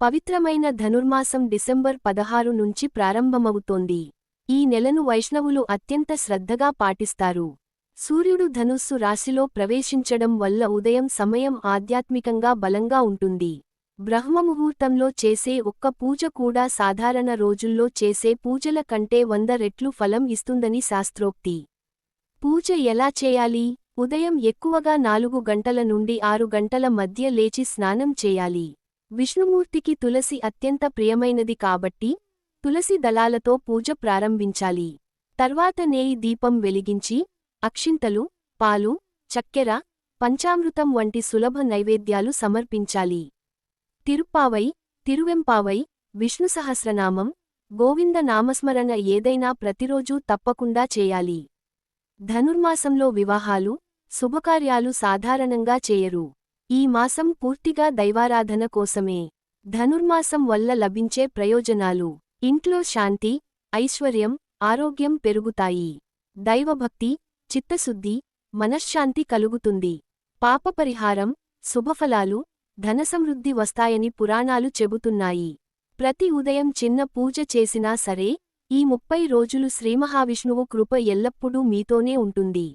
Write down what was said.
పవిత్రమైన ధనుర్మాసం డిసెంబర్ పదహారు నుంచి ప్రారంభమవుతోంది. ఈ నెలను వైష్ణవులు అత్యంత శ్రద్ధగా పాటిస్తారు. సూర్యుడు ధనుస్సు రాశిలో ప్రవేశించడం వల్ల ఉదయం సమయం ఆధ్యాత్మికంగా బలంగా ఉంటుంది. బ్రహ్మముహూర్తంలో చేసే ఒక్క పూజ కూడా సాధారణ రోజుల్లో చేసే పూజల కంటే వంద రెట్లు ఫలం ఇస్తుందని శాస్త్రోక్తి. పూజ ఎలా చేయాలి? ఉదయం ఎక్కువగా నాలుగు గంటల నుండి ఆరు గంటల మధ్య లేచి స్నానం చేయాలి. విష్ణుమూర్తికి తులసి అత్యంత ప్రియమైనది కాబట్టి తులసి దళాలతో పూజ ప్రారంభించాలి. తర్వాత నేయి దీపం వెలిగించి అక్షింతలు పాలు చక్కెర పంచామృతం వంటి సులభ నైవేద్యాలు సమర్పించాలి. తిరుప్పావై తిరువెంపావై విష్ణు సహస్రనామం గోవింద నామస్మరణ ఏదైనా ప్రతిరోజూ తప్పకుండా చేయాలి. ధనుర్మాసంలో వివాహాలు శుభకార్యాలు సాధారణంగా చేయరు. ఈ మాసం పూర్తిగా దైవారాధన కోసమే. ధనుర్మాసం వల్ల లభించే ప్రయోజనాలు. ఇంట్లో శాంతి ఐశ్వర్యం ఆరోగ్యం పెరుగుతాయి. దైవభక్తి చిత్తశుద్ధి మనశ్శాంతి కలుగుతుంది. పాపపరిహారం శుభఫలాలు ధనసమృద్ధి వస్తాయని పురాణాలు చెబుతున్నాయి. ప్రతి ఉదయం చిన్న పూజ చేసినా సరే ఈ ముప్పై రోజులు శ్రీమహావిష్ణువు కృప ఎల్లప్పుడూ మీతోనే ఉంటుంది.